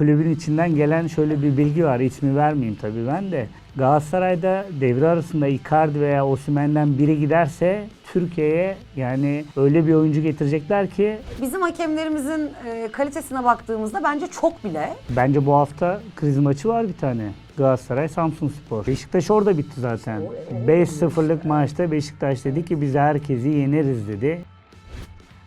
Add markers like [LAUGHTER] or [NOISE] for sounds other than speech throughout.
kulübün içinden gelen şöyle bir bilgi var. İsmi vermeyeyim tabii ben de. Galatasaray'da devre arasında Icardi veya Osimhen'den biri giderse Türkiye'ye yani öyle bir oyuncu getirecekler ki Bizim hakemlerimizin e, kalitesine baktığımızda bence çok bile. bence bu hafta kriz maçı var bir tane. Galatasaray Samsun Spor. Beşiktaş orada bitti zaten. 5-0'lık maçta Beşiktaş dedi ki biz herkesi yeneriz dedi.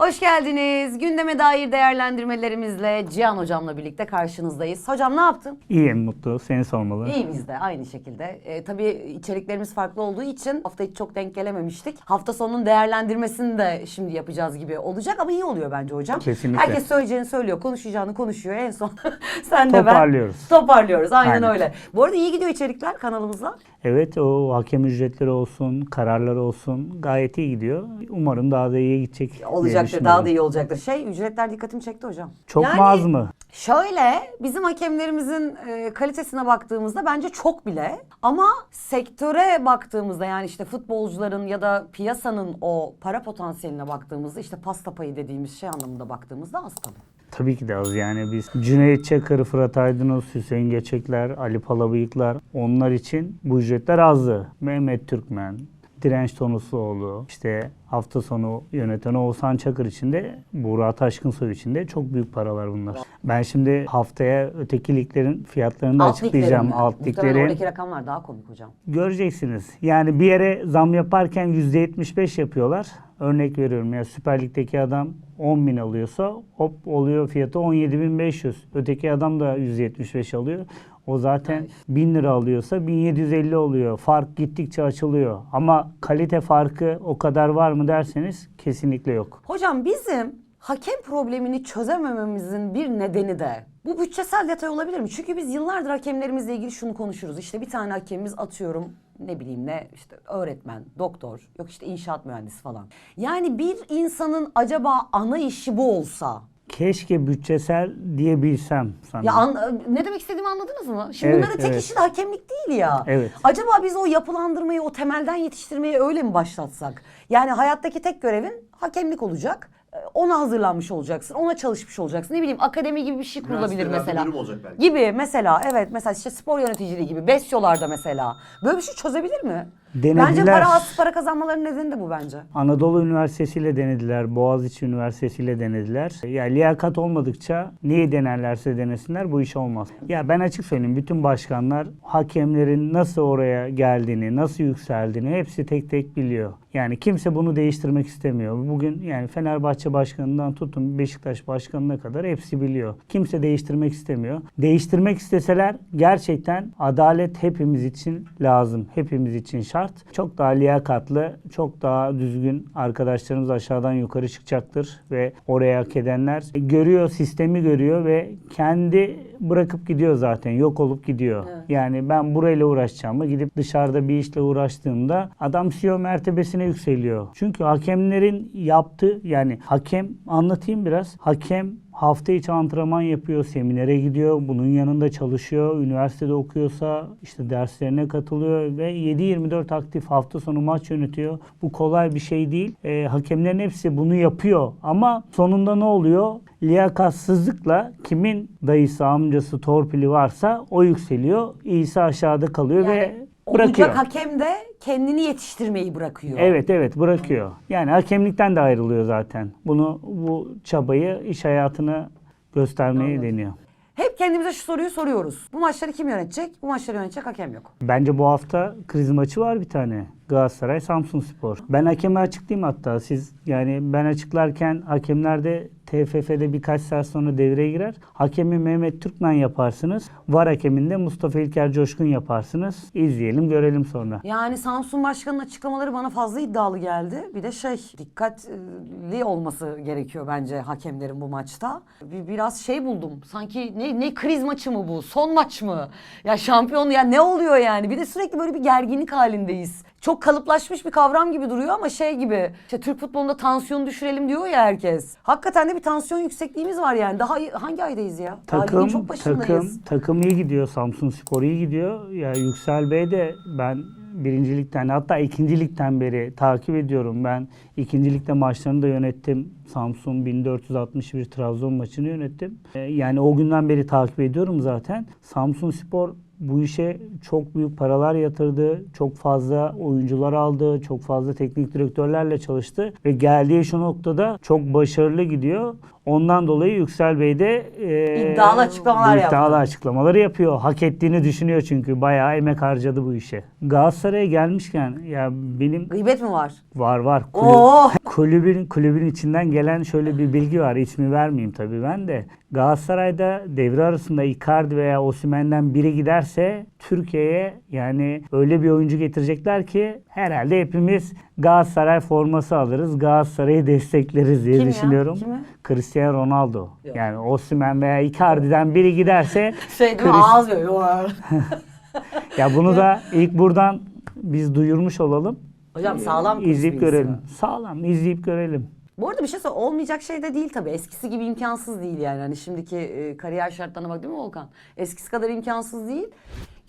Hoş geldiniz. Gündeme dair değerlendirmelerimizle Cihan Hocam'la birlikte karşınızdayız. Hocam ne yaptın? İyiyim mutlu seni sormalı. İyi biz de aynı şekilde. E, tabii içeriklerimiz farklı olduğu için hafta hiç çok denk gelememiştik. Hafta sonunun değerlendirmesini de şimdi yapacağız gibi olacak ama iyi oluyor bence hocam. Kesinlikle. Herkes söyleyeceğini söylüyor, konuşacağını konuşuyor. En son [LAUGHS] sen de ben Toparlıyoruz. toparlıyoruz. Aynen, Aynen. öyle. Bu arada iyi gidiyor içerikler kanalımızda. Evet o hakem ücretleri olsun, kararları olsun gayet iyi gidiyor. Umarım daha da iyiye gidecek. Olacaktır, daha da iyi olacaktır. Şey, ücretler dikkatimi çekti hocam. Çok Yani- mu az mı? Şöyle bizim hakemlerimizin e, kalitesine baktığımızda bence çok bile ama sektöre baktığımızda yani işte futbolcuların ya da piyasanın o para potansiyeline baktığımızda işte pasta payı dediğimiz şey anlamında baktığımızda az tabii. Tabii ki de az yani biz Cüneyt Çakır, Fırat Aydınus, Hüseyin Geçekler, Ali Palabıyıklar onlar için bu ücretler azdı. Mehmet Türkmen, Direnç Tonusluoğlu, işte hafta sonu yöneten Oğuzhan Çakır için de Buğra Taşkınsoy için de çok büyük paralar bunlar. Ben şimdi haftaya öteki liglerin fiyatlarını da açıklayacağım. liglerin? Alt liglerin. oradaki rakamlar daha komik hocam. Göreceksiniz. Yani bir yere zam yaparken %75 yapıyorlar. Örnek veriyorum ya Süper Lig'deki adam 10 bin alıyorsa hop oluyor fiyatı 17.500. Öteki adam da %75 alıyor. O zaten 1000 lira alıyorsa 1750 oluyor. Fark gittikçe açılıyor. Ama kalite farkı o kadar var mı derseniz kesinlikle yok. Hocam bizim hakem problemini çözemememizin bir nedeni de bu bütçesel detay olabilir mi? Çünkü biz yıllardır hakemlerimizle ilgili şunu konuşuruz. İşte bir tane hakemimiz atıyorum ne bileyim ne işte öğretmen, doktor, yok işte inşaat mühendisi falan. Yani bir insanın acaba ana işi bu olsa Keşke bütçesel diyebilsem sana. ya an- ne demek istediğimi anladınız mı? Şimdi Evet, bunların tek evet. işi de hakemlik değil ya. Evet. Acaba biz o yapılandırmayı, o temelden yetiştirmeyi öyle mi başlatsak? Yani hayattaki tek görevin hakemlik olacak. Ee, Ona hazırlanmış olacaksın, ona çalışmış olacaksın. Ne bileyim akademi gibi bir şey kurulabilir Üniversitelerde mesela. bölüm olacak belki. Gibi mesela evet mesela işte spor yöneticiliği gibi besyolarda mesela. Böyle bir şey çözebilir mi? Bence Denediler. para az para kazanmaların nedeni de bu bence. Anadolu Üniversitesi ile denediler, Boğaziçi Üniversitesi ile denediler. Ya liyakat olmadıkça neyi denerlerse denesinler bu iş olmaz. Ya ben açık söyleyeyim bütün başkanlar hakemlerin nasıl oraya geldiğini, nasıl yükseldiğini hepsi tek tek biliyor. Yani kimse bunu değiştirmek istemiyor. Bugün yani Fenerbahçe başkanından tutun Beşiktaş başkanına kadar hepsi biliyor. Kimse değiştirmek istemiyor. Değiştirmek isteseler gerçekten adalet hepimiz için lazım. Hepimiz için şart. Çok daha liyakatlı, çok daha düzgün arkadaşlarımız aşağıdan yukarı çıkacaktır ve oraya hak edenler görüyor, sistemi görüyor ve kendi bırakıp gidiyor zaten. Yok olup gidiyor. Yani ben burayla uğraşacağımı gidip dışarıda bir işle uğraştığımda adam CEO mertebesine yükseliyor. Çünkü hakemlerin yaptığı yani hakem anlatayım biraz. Hakem hafta içi antrenman yapıyor, seminere gidiyor, bunun yanında çalışıyor, üniversitede okuyorsa işte derslerine katılıyor ve 7-24 aktif hafta sonu maç yönetiyor. Bu kolay bir şey değil. Ee, hakemlerin hepsi bunu yapıyor ama sonunda ne oluyor? Liyakatsızlıkla kimin dayısı, amcası, torpili varsa o yükseliyor. İyisi aşağıda kalıyor ve Yani bırakıyor. olacak hakem de kendini yetiştirmeyi bırakıyor. Evet evet bırakıyor. Yani hakemlikten de ayrılıyor zaten. Bunu bu çabayı iş hayatına göstermeyi deniyor. Hep kendimize şu soruyu soruyoruz. Bu maçları kim yönetecek? Bu maçları yönetecek hakem yok. Bence bu hafta kriz maçı var bir tane. Galatasaray Samsun Spor. Ben hakemi açıklayayım hatta. Siz yani ben açıklarken hakemler de TFF'de birkaç saat sonra devreye girer. Hakemi Mehmet Türkmen yaparsınız. Var hakeminde Mustafa İlker Coşkun yaparsınız. İzleyelim görelim sonra. Yani Samsun Başkanı'nın açıklamaları bana fazla iddialı geldi. Bir de şey dikkatli olması gerekiyor bence hakemlerin bu maçta. Bir, biraz şey buldum. Sanki ne, ne kriz maçı mı bu? Son maç mı? Ya şampiyon ya ne oluyor yani? Bir de sürekli böyle bir gerginlik halindeyiz. Çok kalıplaşmış bir kavram gibi duruyor ama şey gibi. İşte Türk futbolunda tansiyonu düşürelim diyor ya herkes. Hakikaten de bir tansiyon yüksekliğimiz var yani. Daha hangi aydayız ya? Daha Takım, çok başındayız. takım, takım iyi gidiyor. Samsun Spor iyi gidiyor. Ya Yüksel Bey de ben birincilikten hatta ikincilikten beri takip ediyorum. Ben ikincilikte maçlarını da yönettim. Samsun 1461 Trabzon maçını yönettim. E, Yani o günden beri takip ediyorum zaten. Samsun Spor bu işe çok büyük paralar yatırdı. Çok fazla oyuncular aldı. Çok fazla teknik direktörlerle çalıştı. Ve geldiği şu noktada çok başarılı gidiyor. Ondan dolayı Yüksel Bey de e, İddialı açıklamalar bu iddialı yaptı. açıklamaları yapıyor. Hak ettiğini düşünüyor çünkü. Bayağı emek harcadı bu işe. Galatasaray'a gelmişken ya benim Gıybet mi var? var var kulüp- Oo! Kulübün kulübün içinden gelen şöyle bir bilgi var. İsmi vermeyeyim tabii ben de. Galatasaray'da devre arasında Icardi veya Osimhen'den biri giderse Türkiye'ye yani öyle bir oyuncu getirecekler ki herhalde hepimiz Galatasaray forması alırız. Galatasaray'ı destekleriz diye Kim ya? düşünüyorum. Kimi? Cristiano Ronaldo. Yok. Yani Osimhen veya Icardi'den biri giderse [LAUGHS] Şey? Chris- Ağız [LAUGHS] ya bunu da ilk buradan biz duyurmuş olalım. Hocam sağlam kulis izleyip bilgisi görelim. Sağlam izleyip görelim. Bu arada bir şey söyle olmayacak şey de değil tabii. Eskisi gibi imkansız değil yani. Hani şimdiki e, kariyer şartlarına bak değil mi Volkan? Eskisi kadar imkansız değil.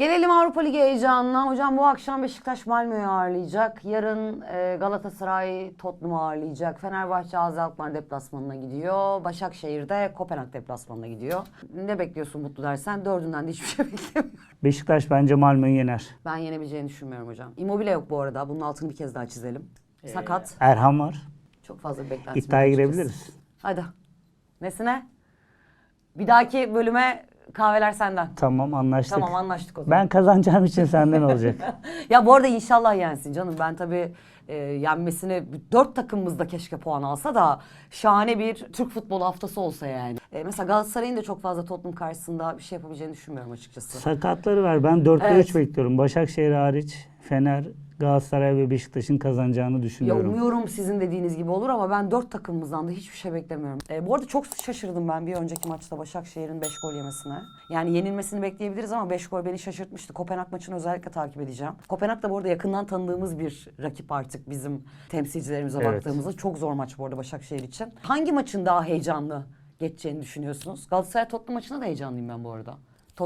Gelelim Avrupa Ligi heyecanına. Hocam bu akşam Beşiktaş Malmö'yü ağırlayacak. Yarın e, Galatasaray Tottenham'ı ağırlayacak. Fenerbahçe Azi Alkmaar deplasmanına gidiyor. Başakşehir de Kopenhag deplasmanına gidiyor. Ne bekliyorsun Mutlu dersen? Dördünden de hiçbir şey [LAUGHS] beklemiyorum. Beşiktaş bence Malmö'yü yener. Ben yenebileceğini düşünmüyorum hocam. Immobile yok bu arada. Bunun altını bir kez daha çizelim. Sakat. Erhan var. Çok fazla beklentim İddiaya girebiliriz. Hadi. Nesine? Bir dahaki bölüme kahveler senden. Tamam anlaştık. Tamam anlaştık o zaman. Ben kazanacağım için senden olacak. [LAUGHS] Ya bu arada inşallah yensin canım. Ben tabii e, yenmesini dört takımımız da keşke puan alsa da şahane bir Türk futbolu haftası olsa yani. E, mesela Galatasaray'ın da çok fazla Tottenham karşısında bir şey yapabileceğini düşünmüyorum açıkçası. Sakatları var. Ben 4'te Evet. 3 bekliyorum. Başakşehir hariç Fener, Galatasaray ve Beşiktaş'ın kazanacağını Ya düşünüyorum. umuyorum sizin dediğiniz gibi olur ama ben dört takımımızdan da hiçbir şey beklemiyorum. E, bu arada çok şaşırdım ben bir önceki maçta Başakşehir'in 5 gol yemesine. Yani yenilmesini bekleyebiliriz ama 5 gol beni şaşırtmıştı. Kopenhag maçını özellikle takip edeceğim. Kopenhag da bu arada yakından tanıdığımız bir rakip artık bizim temsilcilerimize Evet. baktığımızda. Çok zor maç bu arada Başakşehir için. Hangi maçın daha heyecanlı geçeceğini düşünüyorsunuz? Galatasaray Tottenham maçına da heyecanlıyım ben bu arada.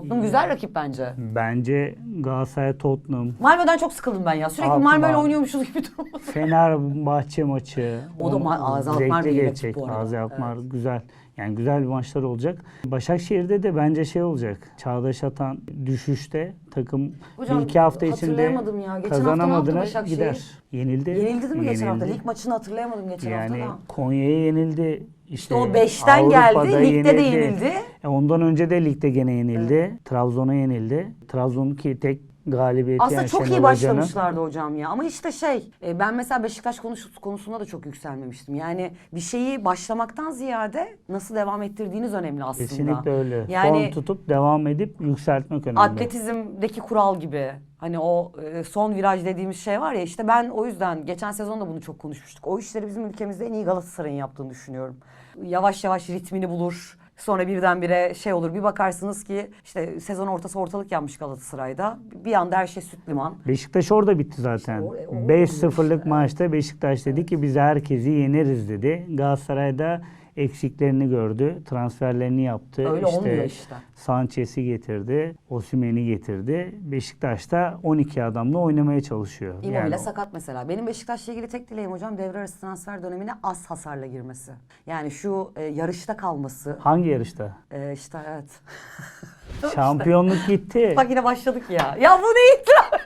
Tottenham güzel rakip bence. Bence Galatasaray, Tottenham, Malmö'den çok sıkıldım ben ya. Sürekli Alkmaar. Malmö'yle oynuyormuşuz gibi [LAUGHS] durum. Fenerbahçe maçı. O da ma- Ağzı Alkmaar bir rakip geçecek. bu arada. Ağzı Alkmaar güzel. Yani güzel bir maçlar olacak. Başakşehir'de de bence şey olacak. Çağdaş Atan düşüşte takım Hocam, bir iki hafta içinde hatırlayamadım ya. Geçen hafta ne yaptı kazanamadığına Başakşehir? gider. Yenildi. Yenildi değil mi geçen hafta? Yenildi. Lig maçını hatırlayamadım geçen Yani hafta da. Konya'ya yenildi. İşte, o beşten geldi, ligde de yenildi. E, ondan önce de ligde gene yenildi. Trabzon'a yenildi. Trabzon ki tek galibiyeti Aslında yani çok iyi Şenol Hoca'nın. başlamışlardı hocam ya. Ama işte şey, e, ben mesela Beşiktaş konusu, konusunda da çok yükselmemiştim. Yani bir şeyi başlamaktan ziyade nasıl devam ettirdiğiniz önemli aslında. Kesinlikle öyle. Yani Form tutup devam edip yükseltmek önemli. atletizmdeki kural gibi. Hani o e, son viraj dediğimiz şey var ya işte ben o yüzden geçen sezon da bunu çok konuşmuştuk. O işleri bizim ülkemizde en iyi Galatasaray'ın yaptığını düşünüyorum. Yavaş yavaş ritmini bulur. Sonra birdenbire şey olur bir bakarsınız ki işte sezon ortası ortalık yanmış Galatasaray'da. Bir anda her şey süt liman. Beşiktaş orada bitti zaten. o- o- 5-0'lık maçta Beşiktaş dedi ki biz herkesi yeneriz dedi. Galatasaray'da eksiklerini gördü. Transferlerini yaptı. Öyle olmuyor işte. Sanchez'i getirdi. Osimhen'i getirdi. Beşiktaş da 12 adamla oynamaya çalışıyor. Immobile Yani sakat mesela. Benim Beşiktaş'la ilgili tek dileğim hocam devre arası transfer dönemine az hasarla girmesi. Yani şu e, yarışta kalması. hangi yarışta? E, işte evet. [LAUGHS] Şampiyonluk gitti. [LAUGHS] Bak yine başladık ya. Ya bu ne itiraf?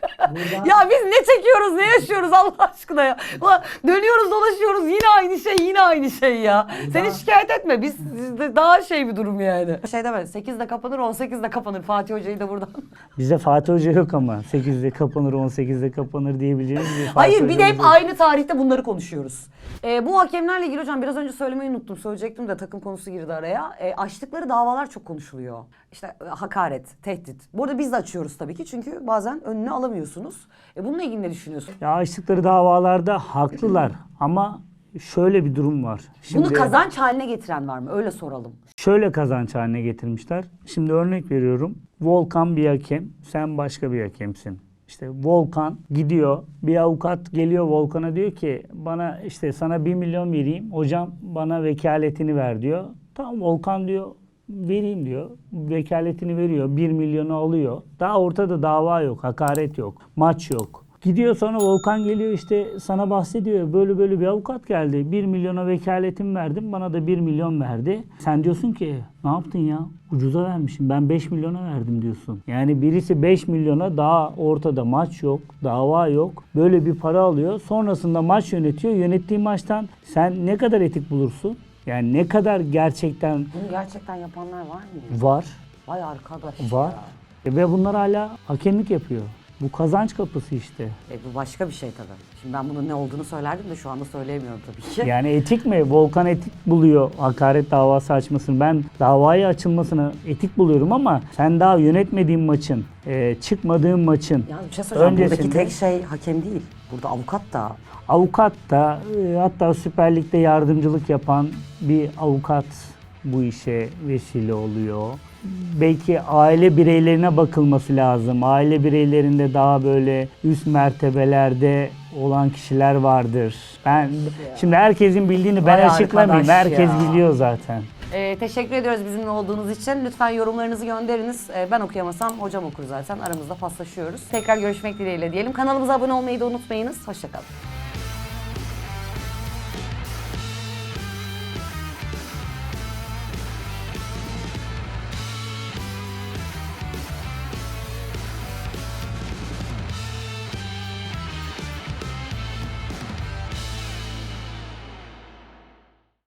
ya biz ne çekiyoruz, ne yaşıyoruz Allah aşkına ya. Ulan dönüyoruz, dolaşıyoruz yine aynı şey, yine aynı şey ya. Seni şikayet etme. Biz bizde daha şey bir durum yani. Şey deme 8'de kapanır, 18'de kapanır. Fatih Hoca'yı da buradan. [LAUGHS] Bize Fatih Hoca yok ama. 8'de kapanır, 18'de kapanır diyebileceğimiz bir Fatih Hayır bir de hep yok. aynı tarihte bunları konuşuyoruz. Ee, bu hakemlerle ilgili hocam biraz önce söylemeyi unuttum. Söyleyecektim de takım konusu girdi araya. Ee, açtıkları davalar çok konuşuluyor. İşte e, hakaret, tehdit. Burada biz de açıyoruz tabii ki çünkü bazen önüne alamıyorsunuz. E, bununla ilgili ne düşünüyorsun? Ya açtıkları davalarda haklılar [CLEARS THROAT] ama şöyle bir durum var. Şimdi Bunu kazanç haline getiren var mı? Öyle soralım. şöyle kazanç haline getirmişler. Şimdi örnek veriyorum. Volkan bir hakem, sen başka bir hakemsin. İşte Volkan gidiyor, bir avukat geliyor Volkan'a diyor ki bana işte sana 1 milyon vereyim, hocam bana vekaletini ver diyor. Tamam Volkan diyor vereyim diyor. Vekaletini veriyor, 1 milyonu alıyor. Daha ortada dava yok, hakaret yok, maç yok. Gidiyor sonra Volkan geliyor işte sana bahsediyor. Böyle böyle bir avukat geldi. 1 milyona vekaletim verdim. Bana da 1 milyon verdi. Sen diyorsun ki ne yaptın ya? Ucuza vermişim. Ben 5 milyona verdim diyorsun. Yani birisi 5 milyona daha ortada maç yok, dava yok. Böyle bir para alıyor. Sonrasında maç yönetiyor. Yönettiği maçtan sen ne kadar etik bulursun? Yani ne kadar gerçekten Bunu gerçekten yapanlar var mı? var? Vay arkadaş Var. ya. Ve bunlar hala hakemlik yapıyor. Bu kazanç kapısı işte. E, bu başka bir şey tabii. Şimdi ben bunun ne olduğunu söylerdim de şu anda söyleyemiyorum tabii ki. Yani etik mi? Volkan etik buluyor hakaret davası açmasını. Ben davayı açılmasını etik buluyorum ama sen daha yönetmediğin maçın, e, çıkmadığın maçın Yani bir şey söyleyeceğim. Buradaki öncesinde tek şey hakem değil. Burada avukat da avukat da e, hatta Süper Lig'de yardımcılık yapan bir avukat bu işe vesile oluyor. Belki aile bireylerine bakılması lazım. Aile bireylerinde daha böyle üst mertebelerde olan kişiler vardır. Ben şimdi herkesin bildiğini ben Vay açıklamayayım. arkadaş Herkes ya. biliyor zaten. Ee, teşekkür ediyoruz bizimle olduğunuz için. Lütfen yorumlarınızı gönderiniz. Ee, ben okuyamasam hocam okur zaten. Aramızda paslaşıyoruz. Tekrar görüşmek dileğiyle diyelim. Kanalımıza abone olmayı da unutmayınız. Hoşçakalın.